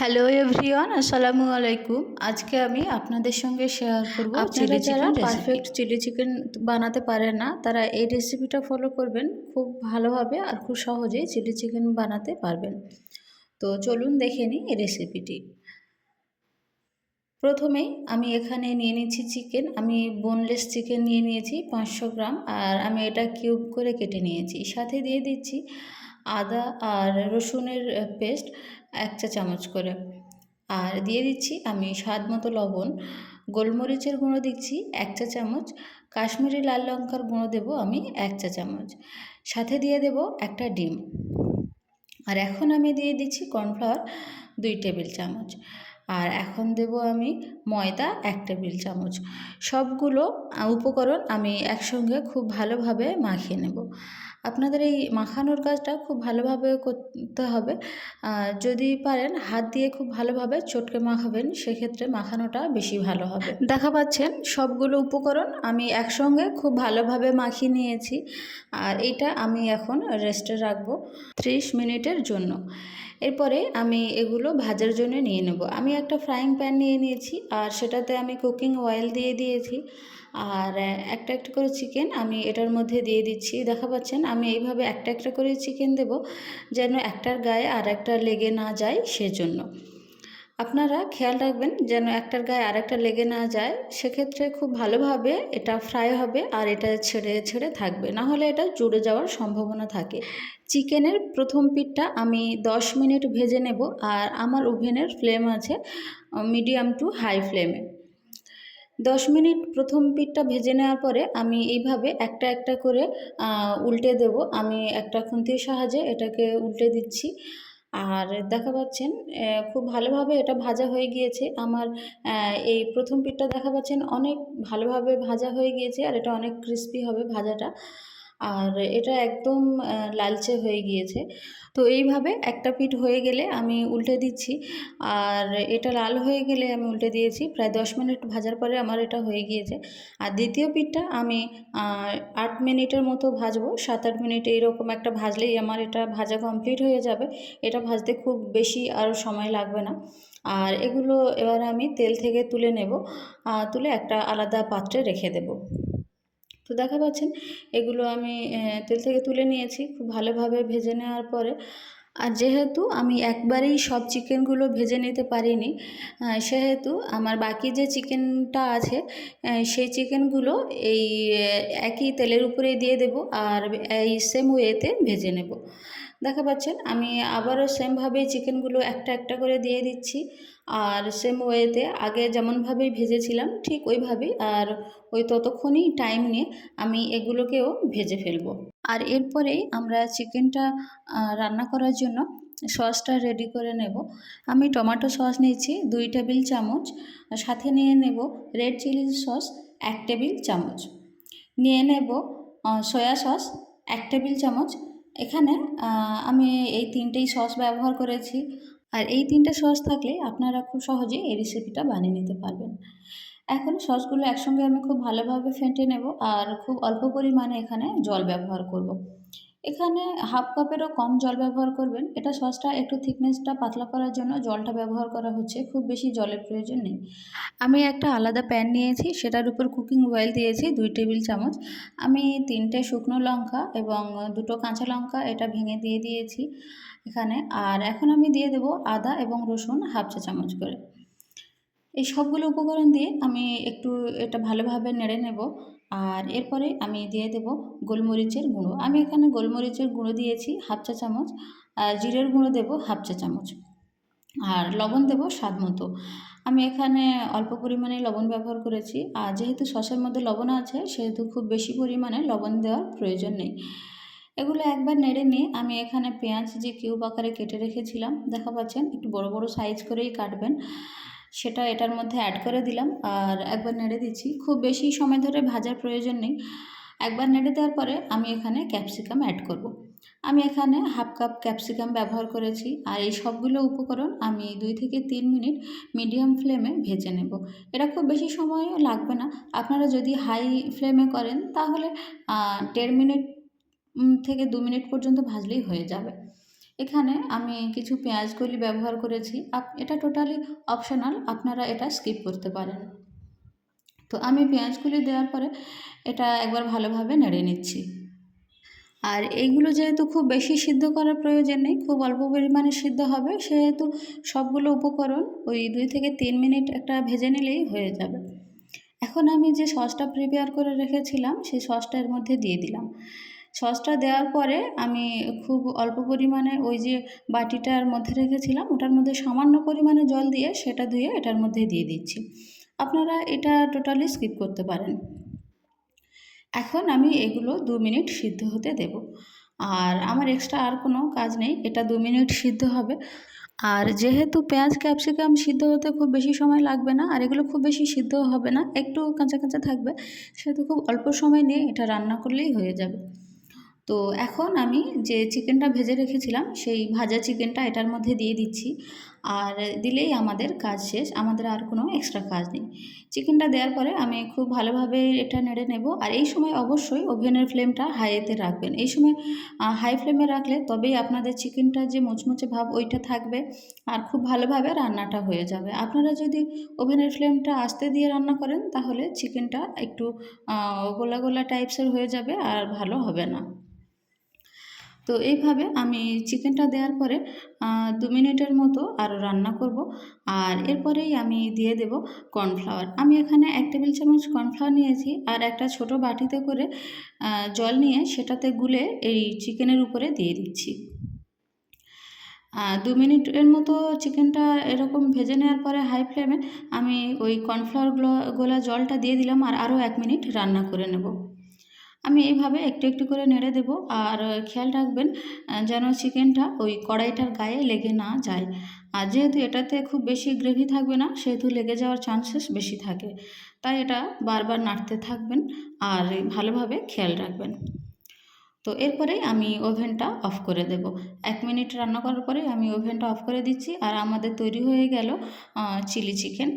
Hello everyone আসসালামু আলাইকুম আজকে আমি আপনাদের সঙ্গে শেয়ার করব। Chilli chicken perfect chilli chicken বানাতে পারেন না তারা এই রেসিপিটা ফলো করবেন। খুব ভালোভাবে আর খুব সহজেই চিলি চিকেন বানাতে পারবেন। তো চলুন দেখে নিই এই রেসিপিটি প্রথমেই আমি এখানে নিয়ে নিচ্ছি চিকেন আমি বোনলেস চিকেন নিয়ে নিয়েছি পাঁচশো গ্রাম। আর আমি এটা কিউব করে কেটে নিয়েছি। সাথে দিয়ে দিচ্ছি আদা আর রসুনের পেস্ট এক চা চামচ করে। আর দিয়ে দিচ্ছি আমি স্বাদ মতো লবণ। গোলমরিচের গুঁড়ো দিচ্ছি এক চা চামচ। কাশ্মীরি লাল লঙ্কার গুঁড়ো দেবো আমি এক চা চামচ। সাথে দিয়ে দেব একটা ডিম। আর এখন আমি দিয়ে দিচ্ছি কর্নফ্লাওয়ার দুই টেবিল চামচ। আর এখন দেব আমি ময়দা এক টেবিল চামচ। সবগুলো উপকরণ আমি একসঙ্গে খুব ভালোভাবে মাখিয়ে নেব। আপনাদের এই মাখানোর কাজটা খুব ভালোভাবে করতে হবে। যদি পারেন হাত দিয়ে খুব ভালোভাবে চটকে মাখাবেন, সেক্ষেত্রে মাখানোটা বেশি ভালো হবে। দেখা পাচ্ছেন সবগুলো উপকরণ আমি একসঙ্গে খুব ভালোভাবে মাখিয়ে নিয়েছি। আর এটা আমি এখন রেস্টে রাখব। ত্রিশ মিনিটের জন্য। এরপরে আমি এগুলো ভাজার জন্য নিয়ে নেব। আমি একটা ফ্রাইং প্যান নিয়ে নিয়েছি আর সেটাতে আমি কুকিং অয়েল দিয়ে দিয়েছি। আর একটা একটা করে চিকেন আমি এটার মধ্যে দিয়ে দিচ্ছি। দেখা পাচ্ছেন আমি এইভাবে একটা একটা করে চিকেন দেব যেন একটার গায়ে আর একটা লেগে না যায় সেজন্য। আপনারা খেয়াল রাখবেন যেন একটার গায়ে আরেকটা লেগে না যায়, সেক্ষেত্রে খুব ভালোভাবে এটা ফ্রাই হবে আর এটা ছেড়ে ছেড়ে থাকবে। না হলে এটা জুড়ে যাওয়ার সম্ভাবনা থাকে। চিকেনের প্রথম পিঠটা আমি 10 মিনিট ভেজে নেব আর আমার ওভেনের ফ্লেম আছে মিডিয়াম টু হাই ফ্লেমে দশ মিনিট প্রথম পিঠটা ভেজে নেওয়ার পরে আমি এইভাবে একটা একটা করে উল্টে দেব। আমি একটা খুন্তির সাহায্যে এটাকে উল্টে দিচ্ছি। আর দেখা পাচ্ছেন খুব ভালোভাবে এটা ভাজা হয়ে গিয়েছে। আমার এই প্রথম পিঠটা দেখা পাচ্ছেন অনেক ভালোভাবে ভাজা হয়ে গিয়েছে আর এটা অনেক ক্রিস্পি হবে ভাজাটা। আর এটা একদম লালচে হয়ে গিয়েছে। তো এইভাবে একটা পিঠ হয়ে গেলে আমি উল্টে দিচ্ছি। আর এটা লাল হয়ে গেলে আমি উল্টে দিয়েছি। প্রায় দশ মিনিট ভাজার পরে আমার এটা হয়ে গিয়েছে। আর দ্বিতীয় পিঠটা আমি আট মিনিটের মতো ভাজবো। সাত আট মিনিট এইরকম একটা ভাজলেই আমার এটা ভাজা কমপ্লিট হয়ে যাবে। এটা ভাজতে খুব বেশি আর সময় লাগবে না। আর এগুলো এবার আমি তেল থেকে তুলে নেব। তুলে একটা আলাদা পাত্রে রেখে দেব। তো দেখা পাচ্ছেন এগুলো আমি তেল থেকে তুলে নিয়েছি খুব ভালোভাবে ভেজে নেওয়ার পরে। আর যেহেতু আমি একবারেই সব চিকেনগুলো ভেজে নিতে পারিনি সেহেতু আমার বাকি যে চিকেনটা আছে সেই চিকেনগুলো এই একই তেলের উপরে দিয়ে দেব আর এই সেম ওয়েতে ভেজে নেব। দেখা পাচ্ছেন? আমি আবারও সেমভাবেই চিকেনগুলো একটা একটা করে দিয়ে দিচ্ছি। আর সেম ওয়েতে আগে যেমনভাবেই ভেজেছিলাম, ঠিক ওইভাবেই। আর ওই ততক্ষণই টাইম নিয়ে আমি এগুলোকেও ভেজে ফেলব। আর এরপরেই আমরা চিকেনটা রান্না করার জন্য সসটা রেডি করে নেব। আমি টমেটো সস নিয়েছি, দুই টেবিল চামচ। সাথে নিয়ে নেব রেড চিলি সস এক টেবিল চামচ। নিয়ে নেব সয়া সস এক টেবিল চামচ। এখানে আমি এই তিনটেই সস ব্যবহার করেছি আর এই তিনটে সস থাকলে আপনারা খুব সহজেই এই রেসিপিটা বানিয়ে নিতে পারবেন এখন সসগুলো একসঙ্গে আমি খুব ভালোভাবে ফেটে নেব আর খুব অল্প পরিমাণে এখানে জল ব্যবহার করব। এখানে হাফ কাপেরও কম জল ব্যবহার করবেন। এটা সসটা একটু থিকনেসটা পাতলা করার জন্য জলটা ব্যবহার করা হচ্ছে, খুব বেশি জলের প্রয়োজন নেই। আমি একটা আলাদা প্যান নিয়েছি, সেটার উপর কুকিং অয়েল দিয়েছি, দুই টেবিল চামচ। আমি তিনটে শুকনো লঙ্কা এবং দুটো কাঁচা লঙ্কা এটা ভেঙে দিয়ে দিয়েছি এখানে। আর এখন আমি দিয়ে দেব আদা এবং রসুন হাফ চা চামচ করে। এই সবগুলো উপকরণ দিয়ে আমি একটু এটা ভালোভাবে নেড়ে নেব। আর এরপরে আমি দিয়ে দেব গোলমরিচের গুঁড়ো। আমি এখানে গোলমরিচের গুঁড়ো দিয়েছি হাফ চা চামচ। আর জিরের গুঁড়ো দেব হাফ চা চামচ। আর লবণ দেব স্বাদ মতো। আমি এখানে অল্প পরিমাণে লবণ ব্যবহার করেছি। আর যেহেতু সসের মধ্যে লবণ আছে, সেহেতু খুব বেশি পরিমাণে লবণ দেওয়ার প্রয়োজন নেই। এগুলো একবার নেড়ে নিয়ে আমি এখানে পেঁয়াজ যে কিউব আকারে কেটে রেখেছিলাম, দেখা পাচ্ছেন? একটু বড় বড় সাইজ করেই কাটবেন। সেটা এটার মধ্যে অ্যাড করে দিলাম আর একবার নেড়ে দিচ্ছি। খুব বেশি সময় ধরে ভাজার প্রয়োজন নেই। একবার নেড়ে দেওয়ার পরে আমি এখানে ক্যাপসিকাম অ্যাড করব। আমি এখানে হাফ কাপ ক্যাপসিকাম ব্যবহার করেছি আর এই সবগুলো উপকরণ আমি দুই থেকে তিন মিনিট মিডিয়াম ফ্লেমে ভেজে নেব। এটা খুব বেশি সময়ও লাগবে না। আপনারা যদি হাই ফ্লেমে করেন তাহলে দেড় মিনিট থেকে দু মিনিট পর্যন্ত ভাজলেই হয়ে যাবে। এখানে আমি কিছু পেঁয়াজ ব্যবহার করেছি। এটা টোটালি অপশনাল আপনারা এটা স্কিপ করতে পারেন। তো আমি পেঁয়াজগুলি দেওয়ার পরে এটা একবার ভালোভাবে নেড়ে নিচ্ছি। আর এইগুলো যেহেতু খুব বেশি সিদ্ধ করার প্রয়োজন নেই, খুব অল্প পরিমাণে সিদ্ধ হবে, সেহেতু সবগুলো উপকরণ ওই দুই থেকে তিন মিনিট একটা ভেজে নিলেই হয়ে যাবে। এখন আমি যে সসটা প্রিপেয়ার করে রেখেছিলাম, সেই সসটা এর মধ্যে দিয়ে দিলাম। সসটা দেওয়ার পরে আমি খুব অল্প পরিমাণে ওই যে বাটিটার মধ্যে রেখেছিলাম, ওটার মধ্যে সামান্য পরিমাণে জল দিয়ে সেটা ধুয়ে এটার মধ্যে দিয়ে দিচ্ছি। আপনারা এটা টোটালি স্কিপ করতে পারেন। এখন আমি এগুলো দু মিনিট সিদ্ধ হতে দেব। আর আমার এক্সট্রা আর কোনো কাজ নেই, এটা দু মিনিট সিদ্ধ হবে। আর যেহেতু পেঁয়াজ, ক্যাপসিকাম সিদ্ধ হতে খুব বেশি সময় লাগবে না, আর এগুলো খুব বেশি সিদ্ধ হবে না, একটু কাঁচা কাঁচা থাকবে, সেহেতু খুব অল্প সময় নিয়ে এটা রান্না করলেই হয়ে যাবে। তো এখন আমি যে চিকেনটা ভেজে রেখেছিলাম, সেই ভাজা চিকেনটা এটার মধ্যে দিয়ে দিচ্ছি। আর দিলেই আমাদের কাজ শেষ, আমাদের আর কোনো এক্সট্রা কাজ নেই। চিকেনটা দেওয়ার পরে আমি খুব ভালোভাবে এটা নেড়ে নেব। আর এই সময় অবশ্যই ওভেনের ফ্লেমটা হাইতে রাখবেন। এই সময় হাই ফ্লেমে রাখলে তবেই আপনাদের চিকেনটা যে মুচমুচে ভাব ওইটা থাকবে আর খুব ভালোভাবে রান্নাটা হয়ে যাবে। আপনারা যদি ওভেনের ফ্লেমটা আস্তে দিয়ে রান্না করেন, তাহলে চিকেনটা একটু গোলা গোলা টাইপসের হয়ে যাবে আর ভালো হবে না। তো এইভাবে আমি চিকেনটা দেওয়ার পরে দু মিনিটের মতো আরও রান্না করব। আর এরপরেই আমি দিয়ে দেব কর্নফ্লাওয়ার। আমি এখানে এক টেবিল চামচ কর্নফ্লাওয়ার নিয়েছি আর একটা ছোট বাটিতে করে জল নিয়ে সেটাতে গুলে এই চিকেনের উপরে দিয়ে দিচ্ছি। দু মিনিটের মতো চিকেনটা এরকম ভেজে নেওয়ার পরে হাই ফ্লেমে আমি ওই কর্নফ্লাওয়ার গোলা জলটা দিয়ে দিলাম আর আরও এক মিনিট রান্না করে নেব। আমি এইভাবে একটু একটু করে নেড়ে দেব। আর খেয়াল রাখবেন যেন চিকেনটা ওই কড়াইটার গায়ে লেগে না যায়। আর যেহেতু এটাতে খুব বেশি গ্রেভি থাকবে না, সেহেতু লেগে যাওয়ার চান্সেস বেশি থাকে। তাই এটা বারবার নাড়তে থাকবেন আর ভালোভাবে খেয়াল রাখবেন। তো এরপরেই আমি ওভেনটা অফ করে দেব। এক মিনিট রান্না করার পরে আমি ওভেনটা অফ করে দিচ্ছি আর আমাদের তৈরি হয়ে গেল চিলি চিকেন।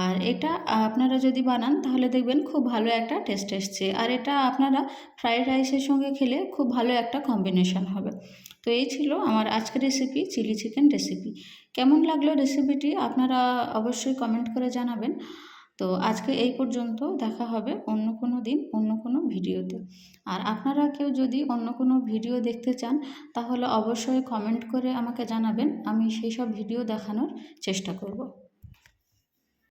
আর এটা আপনারা যদি বানান তাহলে দেখবেন খুব ভালো একটা টেস্ট এসছে। আর এটা আপনারা ফ্রাইড রাইসের সঙ্গে খেলে খুব ভালো একটা কম্বিনেশন হবে। তো এই ছিল আমার আজকের রেসিপি, চিলি চিকেন রেসিপি। কেমন লাগল রেসিপিটি আপনারা অবশ্যই কমেন্ট করে জানাবেন। তো আজকে এই পর্যন্ত দেখা হবে অন্য কোনো দিন, অন্য কোনো ভিডিওতে। আর আপনারা কেউ যদি অন্য কোনো ভিডিও দেখতে চান, তাহলে অবশ্যই কমেন্ট করে আমাকে জানাবেন, আমি সেই সব ভিডিও দেখানোর চেষ্টা করব।